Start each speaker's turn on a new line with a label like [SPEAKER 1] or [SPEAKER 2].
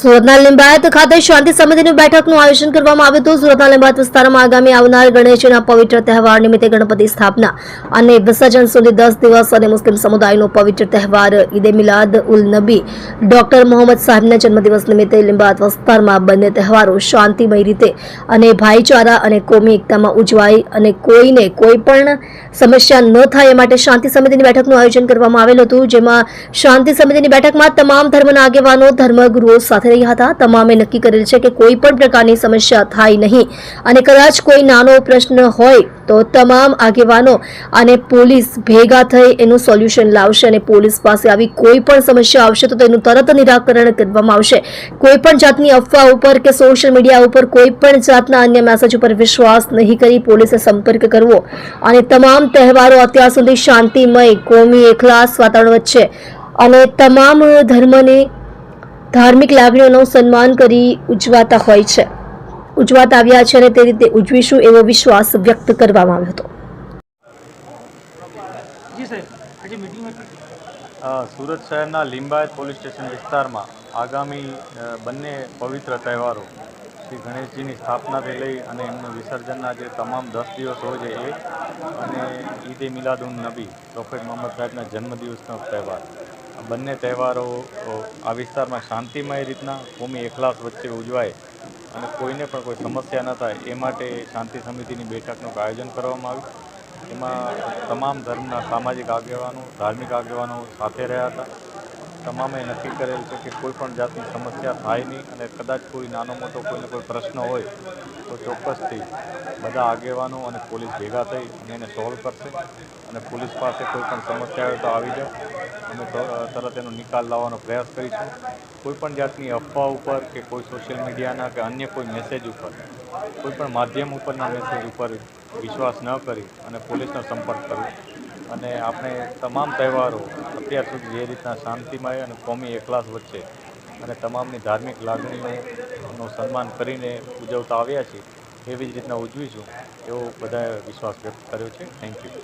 [SPEAKER 1] સુરતના લિંબાયત ખાતે શાંતિ સમિતિની બેઠકનું આયોજન કરવામાં આવ્યું હતું. સુરતના લિંબાયત વિસ્તારમાં આગામી આવનાર ગણેશજીના પવિત્ર તહેવાર નિમિત્તે ગણપતિ સ્થાપના અને વિસર્જન સુધી દસ દિવસ અને મુસ્લિમ સમુદાયનો પવિત્ર તહેવાર ઈદે મિલાદ ઉલ નબી ડોક્ટર મોહમ્મદ સાહેબના જન્મદિવસ નિમિત્તે લિંબાયત વિસ્તારમાં બંને તહેવારો શાંતિમય રીતે અને ભાઈચારા અને કોમી એકતામાં ઉજવાય અને કોઈને કોઈ પણ સમસ્યા ન થાય એ માટે શાંતિ સમિતિની બેઠકનું આયોજન કરવામાં આવેલું હતું, જેમાં શાંતિ સમિતિની બેઠકમાં તમામ ધર્મના આગેવાનો, ધર્મગુરુઓ સાથે રહ્યા હતા. તમામે નક્કી કરેલ છે કે કોઈ પણ પ્રકારની સમસ્યા થાય નહીં. અને કદાચ કોઈ નાનો પ્રશ્ન હોય તો તમામ આગેવાનો અને પોલીસ ભેગા થઈ એનું સોલ્યુશન લાવશે અને પોલીસ પાસે આવી કોઈ પણ સમસ્યા આવશે તો તેનું તરત નિરાકરણ કરવામાં આવશે. કોઈ પણ જાતની અફવા ઉપર કે સોશિયલ મીડિયા ઉપર કોઈ પણ જાતના અન્ય મેસેજ ઉપર વિશ્વાસ નહીં કરી પોલીસે સંપર્ક કરવો. અને તમામ તહેવારો અત્યાર સુધી શાંતિમય, કોમી, એકલાસ વાતાવરણ વચ્ચે. અને તમામ ધર્મની ધાર્મિક લાગણીઓનું સન્માન કરી ઉજવાતા હોય છે. ઉજવાતા આવ્યા છે અને તે રીતે ઉજવીશું એવો વિશ્વાસ વ્યક્ત કરવામાં આવ્યો હતો.
[SPEAKER 2] જી સાહેબ આજે મિટિંગમાં
[SPEAKER 3] અ, સુરત શહેરના લિંબાયત પોલીસ સ્ટેશન વિસ્તારમાં આગામી બંને પવિત્ર તહેવારો શ્રી ગણેશજીની સ્થાપનાથી લઈ અને એમનું વિસર્જનના જે તમામ દસ દિવસ હોય છે એ અને ઈદે મિલાદુન નબી પ્રોફેટ મોહમ્મદ સાહેબના જન્મદિવસનો તહેવાર. બંને તહેવારો આ વિસ્તારમાં શાંતિમય રીતના કોમી એકલાસ વચ્ચે ઉજવાય અને કોઈને પણ કોઈ સમસ્યા ન થાય એ માટે શાંતિ સમિતિની બેઠકનું આયોજન કરવામાં આવ્યું. એમાં તમામ ધર્મના સામાજિક આગેવાનો, ધાર્મિક આગેવાનો સાથે રહ્યા હતા. તમામે નક્કી કરેલ છે કે કોઈ પણ જાતની સમસ્યા થાય નહીં અને કદાચ કોઈ નાનો મોટો કોઈને કોઈ પ્રશ્ન હોય તો ચોક્કસથી બધા આગેવાનો અને પોલીસ ભેગા થઈ અને એને સોલ્વ કરશે. અને પોલીસ પાસે કોઈ પણ સમસ્યા હોય તો આવી જાય અમે તરત એનો નિકાલ લાવવાનો પ્રયાસ કરીશું. કોઈ પણ જાતની અફવા ઉપર કે કોઈ સોશિયલ મીડિયાના કે અન્ય કોઈ મેસેજ ઉપર, કોઈ પણ માધ્યમ ઉપરના મેસેજ ઉપર વિશ્વાસ ન કરી અને પોલીસનો સંપર્ક કરવો. અને આપણે તમામ તહેવારો અત્યાર સુધી જે રીતના શાંતિમય અને કોમી એકલાસ વચ્ચે અને તમામની ધાર્મિક લાગણીઓનું સન્માન કરીને ઉજવતા આવ્યા છીએ. એવી જ રીતના ઉજવીશું એવો બધાએ વિશ્વાસ વ્યક્ત કર્યો છે. Thank you